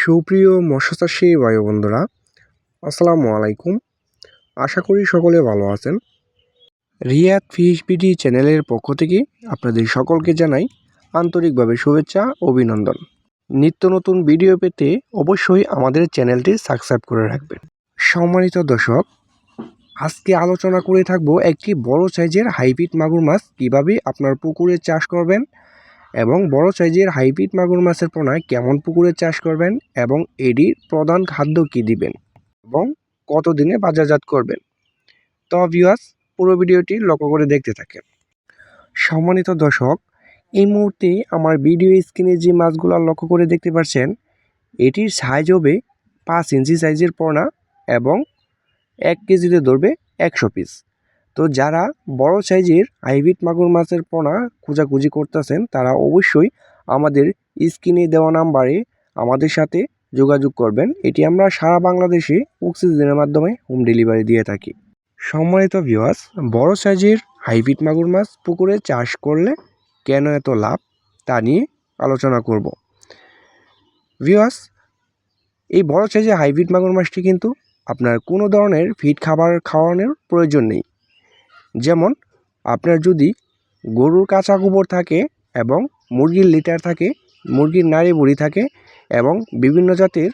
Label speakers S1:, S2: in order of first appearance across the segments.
S1: সুপ্রিয় মৎস্যচাষী বন্ধুরা আসসালামু আলাইকুম। আশা করি সকলে ভালো আছেন। রিয়াদ ফিশ বিডি চ্যানেলের পক্ষ থেকে আপনাদের সকলকে জানাই আন্তরিকভাবে শুভেচ্ছা, অভিনন্দন। নিত্য নতুন ভিডিও পেতে অবশ্যই আমাদের চ্যানেলটি সাবস্ক্রাইব করে রাখবেন। সম্মানিত দর্শক, আজকে আলোচনা করে থাকব একটি বড় সাইজের হাইব্রিড মাগুর মাছ, কীভাবে আপনার পুকুরে চাষ করবেন এবং বড় সাইজের হাইব্রিড মাগুর মাছের পোনায় কেমন পুকুরে চাষ করবেন এবং এটির প্রধান খাদ্য কী দিবেন এবং কতদিনে বাজারজাত করবেন? তো ভিউয়ার্স পুরো ভিডিওটি লক্ষ্য করে দেখতে থাকেন। সম্মানিত দর্শক, এই মুহূর্তে আমার ভিডিও স্ক্রিনে যে মাছগুলো লক্ষ্য করে দেখতে পাচ্ছেন, এটির সাইজ হবে পাঁচ ইঞ্চি সাইজের পোনা এবং এক কেজিতে ধরবে একশো পিস তো যারা বড় সাইজের হাইব্রিড মাগুর মাছের পোনা খোঁজাখুঁজি করতেছেন, তারা অবশ্যই আমাদের স্ক্রিনে দেওয়া নাম্বারে আমাদের সাথে যোগাযোগ করবেন। এটি আমরা সারা বাংলাদেশে অক্সিজেনের মাধ্যমে হোম ডেলিভারি দিয়ে থাকি। সম্মানিত ভিওয়াস বড় সাইজের হাইব্রিড মাগুর মাছ পুকুরে চাষ করলে কেন এত লাভ, তা নিয়ে আলোচনা করব। ভিওয়াস এই বড় সাইজের হাইব্রিড মাগুর মাছটি কিন্তু আপনার কোনো ধরনের ফিড খাবার খাওয়ানোর প্রয়োজন নেই। যেমন আপনার যদি গরুর কাঁচা গোবর থাকে এবং মুরগির লিটার থাকে, মুরগির নাড়ি বুড়ি থাকে এবং বিভিন্ন জাতের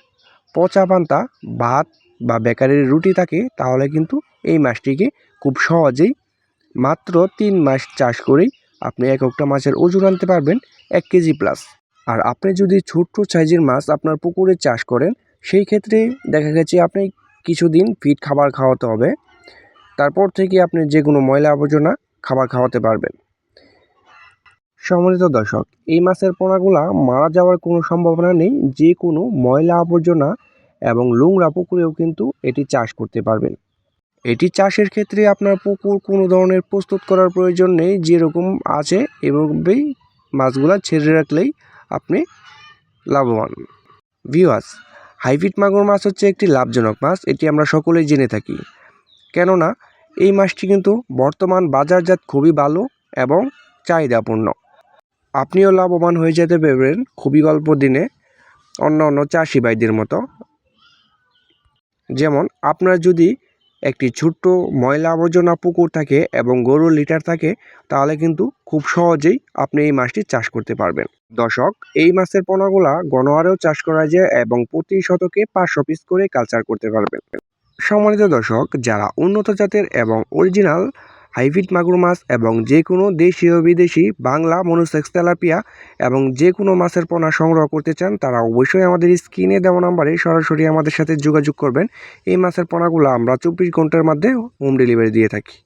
S1: পচা পান্তা, ভাত বা বেকারির রুটি থাকে, তাহলে কিন্তু এই মাছটিকে খুব সহজেই মাত্র তিন মাস চাষ করেই আপনি এক একটা মাছের ওজন আনতে পারবেন এক কেজি প্লাস আর আপনি যদি ছোট্ট সাইজের মাছ আপনার পুকুরে চাষ করেন, সেই ক্ষেত্রে দেখা গেছে আপনি কিছুদিন ফিট খাবার খাওয়াতে হবে। তারপর থেকে আপনি যে কোনো ময়লা আবর্জনা খাবার খাওয়াতে পারবেন। সম্মানিত দর্শক, এই মাছের পোনাগুলা মারা যাওয়ার কোনো সম্ভাবনা নেই। যে কোনো ময়লা আবর্জনা এবং নোংরা পুকুরেও কিন্তু এটি চাষ করতে পারবেন। এটি চাষের ক্ষেত্রে আপনার পুকুর কোনো ধরনের প্রস্তুত করার প্রয়োজন নেই, যেরকম আছে এভাবেই মাছগুলা ছেড়ে রাখলেই আপনি লাভবান। ভিওয়াস হাইব্রিড মাগুর মাছ হচ্ছে একটি লাভজনক মাছ, এটি আমরা সকলেই জেনে থাকি। কেননা এই মাছটি কিন্তু বর্তমান বাজারজাত খুবই ভালো এবং চাহিদাপূর্ণ। আপনিও লাভবান হয়ে যেতে পারবেন খুবই অল্প দিনে অন্য অন্য চাষি ভাইদের মতো। যেমন আপনার যদি একটি ছোট্ট ময়লা আবর্জনা পুকুর থাকে এবং গরুর লিটার থাকে, তাহলে কিন্তু খুব সহজেই আপনি এই মাছটি চাষ করতে পারবেন। দর্শক, এই মাছের পোনাগুলা গণহারেও চাষ করা যায় এবং প্রতি শতকে পাঁচশো পিস করে কালচার করতে পারবেন। সম্মানিত দর্শক, যারা উন্নত জাতের এবং অরিজিনাল হাইব্রিড মাগুর মাছ এবং যে কোনো দেশীয় বিদেশি বাংলা মনুসেক্স তেলাপিয়া এবং যে কোনো মাছের পোনা সংগ্রহ করতে চান, তারা অবশ্যই আমাদের স্ক্রিনে দেওয়া নাম্বারে সরাসরি আমাদের সাথে যোগাযোগ করবেন। এই মাছের পোনাগুলো আমরা চব্বিশ ঘণ্টার মধ্যে হোম ডেলিভারি দিয়ে থাকি।